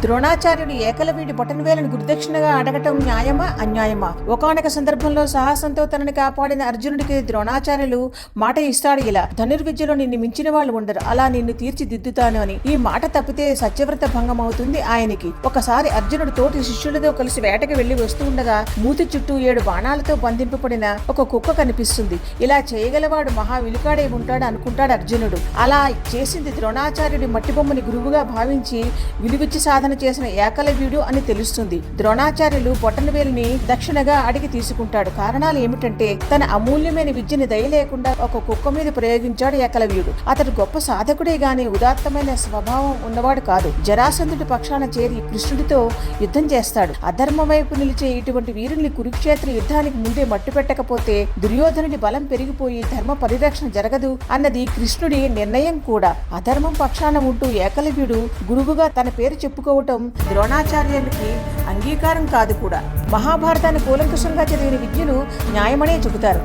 ద్రోణాచార్యుడు ఏకలవీడి బొటనవేలను గురుదక్షిణగా అడగటం న్యాయమా? అన్యాయమా? ఒకనొక సందర్భంలో సాహసంతో తనని కాపాడిన అర్జునుడికి ద్రోణాచార్యులు మాట ఇస్తాడు ఇలా ధనుర్విద్యలో నిన్ను మించిన వాళ్ళు ఉండరు అలా నిన్ను తీర్చిదిద్దుతాను అని. ఈ మాట తప్పితే సత్యవ్రత భంగం అవుతుంది ఆయనకి. ఒకసారి అర్జునుడు తోటి శిష్యులతో కలిసి వేటకి వెళ్ళి వస్తూ ఉండగా మూతి చుట్టూ ఏడు బాణాలతో బంధింపబడిన ఒక కుక్క కనిపిస్తుంది. ఇలా చేయగలవాడు మహా విలుకాడై ఉంటాడు అనుకుంటాడు అర్జునుడు. అలా చేసింది ద్రోణాచార్యుడి మట్టి బొమ్మని గురువుగా భావించి విలువిచ్చి సాధన చేసిన ఏకలవ్యుడు అని తెలుస్తుంది. ద్రోణాచార్యులు బొటనవేలిని దక్షిణగా అడిగి తీసుకుంటాడు. కారణాలు ఏమిటంటే తన అమూల్యమైన విద్యని దయ లేకుండా ఒక కుక్క మీద ప్రయోగించాడు ఏకలవ్యుడు అతడు గొప్ప సాధకుడే గాని ఉదాత్తమైన స్వభావం ఉన్నవాడు కాదు. జరాసంధుడి పక్షాన చేరి కృష్ణుడితో యుద్ధం చేస్తాడు. అధర్మ వైపు నిలిచే ఇటువంటి వీరుల్ని కురుక్షేత్ర యుద్ధానికి ముందే మట్టు పెట్టకపోతే దుర్యోధనుడి బలం పెరిగిపోయి ధర్మ పరిరక్షణ జరగదు అన్నది కృష్ణుడి నిర్ణయం కూడా. అధర్మం పక్షాన ఉంటూ ఏకలవ్యుడు గురువుగా తన పేరు చదువుకోవటం ద్రోణాచార్యులకి అంగీకారం కాదు కూడా. మహాభారతాన్ని కూలంకుషంగా చదివిన విద్యులు న్యాయమనే చెబుతారు.